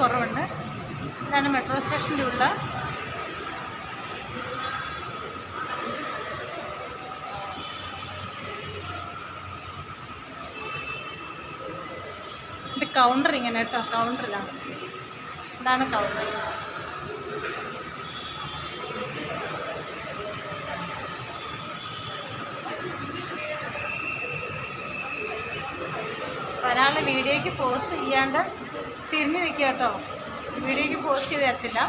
കുറവുണ്ട്. ഇതാണ് മെട്രോ സ്റ്റേഷന്റെ ഉള്ള ഇത് കൗണ്ടർ ഇങ്ങനെ കേട്ടോ കൗണ്ടറിലാണ് ഇതാണ് കൗണ്ടർ ഒരാൾ വീഡിയോയ്ക്ക് പോസ്റ്റ് ചെയ്യാണ്ട് തിരിഞ്ഞു നിൽക്കുക കേട്ടോ. വീഡിയോയ്ക്ക് പോസ്റ്റ് ചെയ്ത് തരത്തില്ല.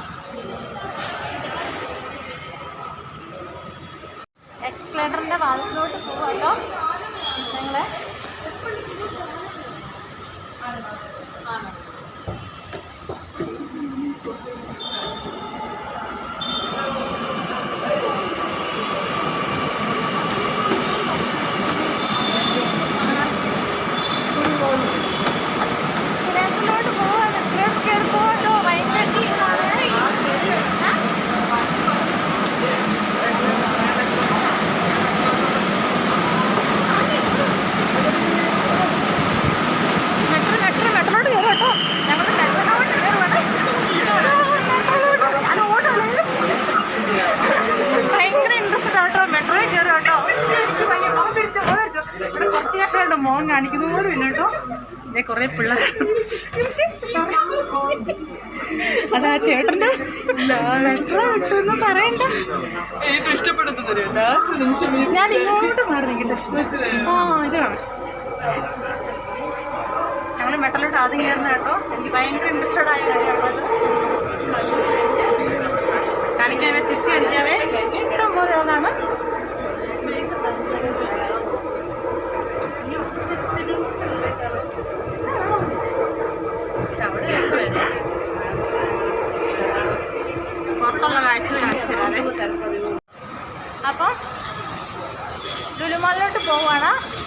എക്സ്പ്ലേറ്ററിന്റെ വാതിലോട്ട് പോവാട്ടോ ഞങ്ങളെ ആണോ. സ്ക്രാപ്പിലോട്ട് പോവാണ് സ്ക്രാപ്പ് കയറി പോവാട്ടോ ഭയങ്കര ടീമാണ് മെട്രോ മെട്രോ മെട്രോട്ട് കയറും കേട്ടോ ഞങ്ങൾ മെട്രോട്ട് കയറുവാണ് ഞാൻ ഓടുകയാണെങ്കിൽ ഭയങ്കര ഇൻട്രസ്റ്റഡ് ആട്ടോ മെട്രോയിൽ കയറും കേട്ടോ എനിക്ക് ഭയങ്കര മോൻ തിരിച്ചു മോൻ തിരിച്ചു ഇവിടെ കുറച്ച് മോൻ കാണിക്കുന്ന പോലും ഇല്ല കേട്ടോ. ഇതേ കുറേ പിള്ളേർ. അതാ ചേട്ടന്റെ മെട്രോ വിട്ടു എന്ന് പറയണ്ട. ഏറ്റവും ഇഷ്ടപ്പെടുന്നത് ഞാൻ ഇങ്ങോട്ട് മാറി ആ ഇതാണ് ഞങ്ങൾ മെട്ടലോട്ട് ആദ്യം കയറുന്ന കേട്ടോ. എനിക്ക് ഭയങ്കര ഇൻട്രസ്റ്റഡ് ആയ കാര്യമാണ് കാണിക്കാവേ തിരിച്ചു കാണിക്കാവേ. ഇഷ്ടം പോലെ ആളാണ്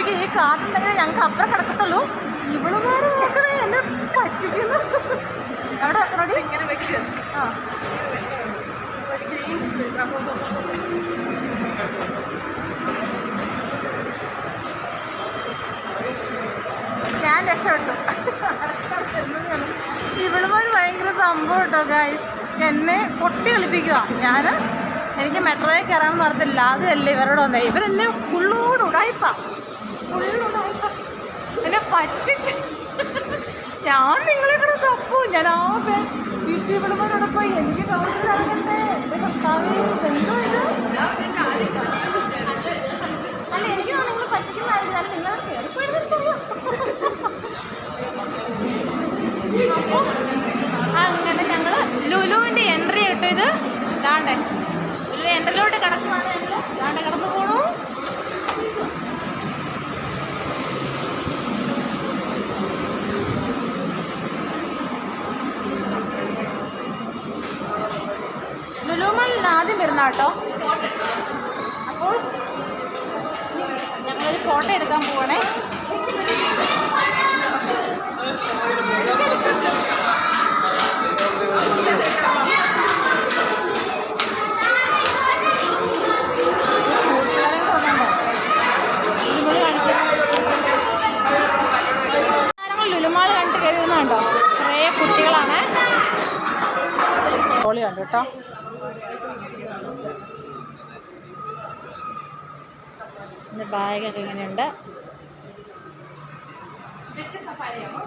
വണ്ടടിപ്പിക്കും ഈ കാത്തുണ്ടെങ്കിൽ ഞങ്ങൾക്ക് അപ്പുറം കിടക്കത്തുള്ളൂ. ഇവളുമാര് നോക്കണേ എന്നെ പറ്റിക്കുന്നു അവിടെ റെഡി? ഇങ്ങനെ വെക്കുക ആ. ഞാൻ രക്ഷപ്പെട്ടു. ഇവളുമാര് ഭയങ്കര സംഭവം കേട്ടോ ഗായ്സ് എന്നെ പൊട്ടി കളിപ്പിക്കുക ഞാൻ എനിക്ക് മെട്രോയിൽ കയറാൻ പറഞ്ഞില്ല അതുമല്ല ഇവരോട് വന്നേ. ഇവരെന്നെ ഉള്ളോട് ഉടായിപ്പ. ഫുള്ളുടായിപ്പ എന്നെ പറ്റിച്ച്. ഞാൻ നിങ്ങളെ കൂടെ തപ്പു. ഞാൻ ആ വീട്ടിൽ ഇവളുമാരോടൊപ്പം എനിക്ക് ഡോക്ടർ ഇറങ്ങട്ടെ. എന്റെ കർത്താവേ എന്തോ ഇത്? ആദ്യം വരുന്ന കേട്ടോ. അപ്പോൾ ഞങ്ങളൊരു ഫോട്ടോ എടുക്കാൻ പോവാണേ. കണ്ടു കേട്ടോ. ഇതിന്റെ ബാഗൊക്കെ ഇങ്ങനെയുണ്ട്. സഫാരിയാണോ?